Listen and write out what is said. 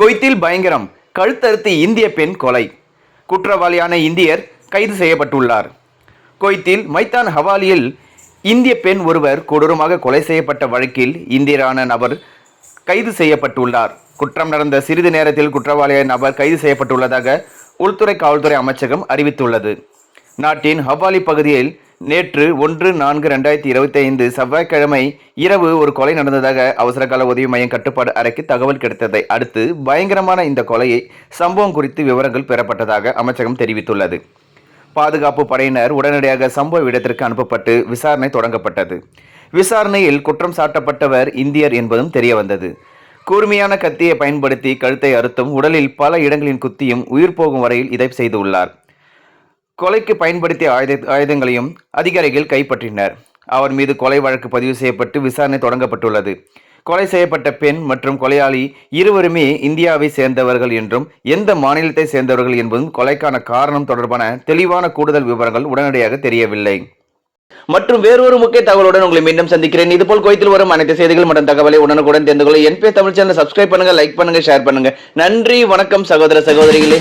கொய்த்தில் பயங்கரம் கழுத்தறுத்து இந்திய பெண் கொலை. குற்றவாளியான இந்தியர் கைது செய்யப்பட்டுள்ளார். குவைத்தில் மைத்தான் ஹவாலியில் இந்திய பெண் ஒருவர் கொடூரமாக கொலை செய்யப்பட்ட வழக்கில் இந்தியரான நபர் கைது செய்யப்பட்டுள்ளார். குற்றம் நடந்த சிறிது நேரத்தில் குற்றவாளியான நபர் கைது செய்யப்பட்டுள்ளதாக உள்துறை காவல்துறை அமைச்சகம் அறிவித்துள்ளது. நாட்டின் ஹவாலி பகுதியில் நேற்று ஒன்று நான்கு ரெண்டாயிரத்தி இருபத்தி ஐந்து செவ்வாய்க்கிழமை இரவு ஒரு கொலை நடந்ததாக அவசரகால உதவி மையம் கட்டுப்பாடு அறைக்கு தகவல் கிடைத்ததை அடுத்து பயங்கரமான இந்த கொலையை சம்பவம் குறித்து விவரங்கள் பெறப்பட்டதாக அமைச்சகம் தெரிவித்துள்ளது. பாதுகாப்பு படையினர் உடனடியாக சம்பவ இடத்திற்கு அனுப்பப்பட்டு விசாரணை தொடங்கப்பட்டது. விசாரணையில் குற்றம் சாட்டப்பட்டவர் இந்தியர் என்பதும் தெரியவந்தது. கூர்மையான கத்தியை பயன்படுத்தி கழுத்தை அறுத்தும் உடலில் பல இடங்களின் குத்தியும் உயிர் போகும் வரையில் இதை செய்துள்ளார் கொலைக்கு பயன்படுத்திய ஆயுத ஆயுதங்களையும் அதிகாரிகள் கைப்பற்றினர். அவர் மீது கொலை வழக்கு பதிவு செய்யப்பட்டு விசாரணை தொடங்கப்பட்டுள்ளது. கொலை செய்யப்பட்ட பெண் மற்றும் கொலையாளி இருவருமே இந்தியாவை சேர்ந்தவர்கள் என்றும் எந்த மாநிலத்தை சேர்ந்தவர்கள் என்பதும் கொலைக்கான காரணம் தொடர்பான தெளிவான கூடுதல் விவரங்கள் உடனடியாக தெரியவில்லை. மற்றும் வேறொரு முக்கிய தகவலுடன் உங்களை மீண்டும் சந்திக்கிறேன். இதுபோல் கோயத்தில் வரும் அனைத்து செய்திகள் மற்றும் தகவலை உடனுக்குடன் தெரிந்து கொள்ள என்பே தமிழ் சேனல். சப்ஸ்கிரைப் பண்ணுங்க லைக் பண்ணுங்க ஷேர் பண்ணுங்க. நன்றி வணக்கம் சகோதர சகோதரிகளே.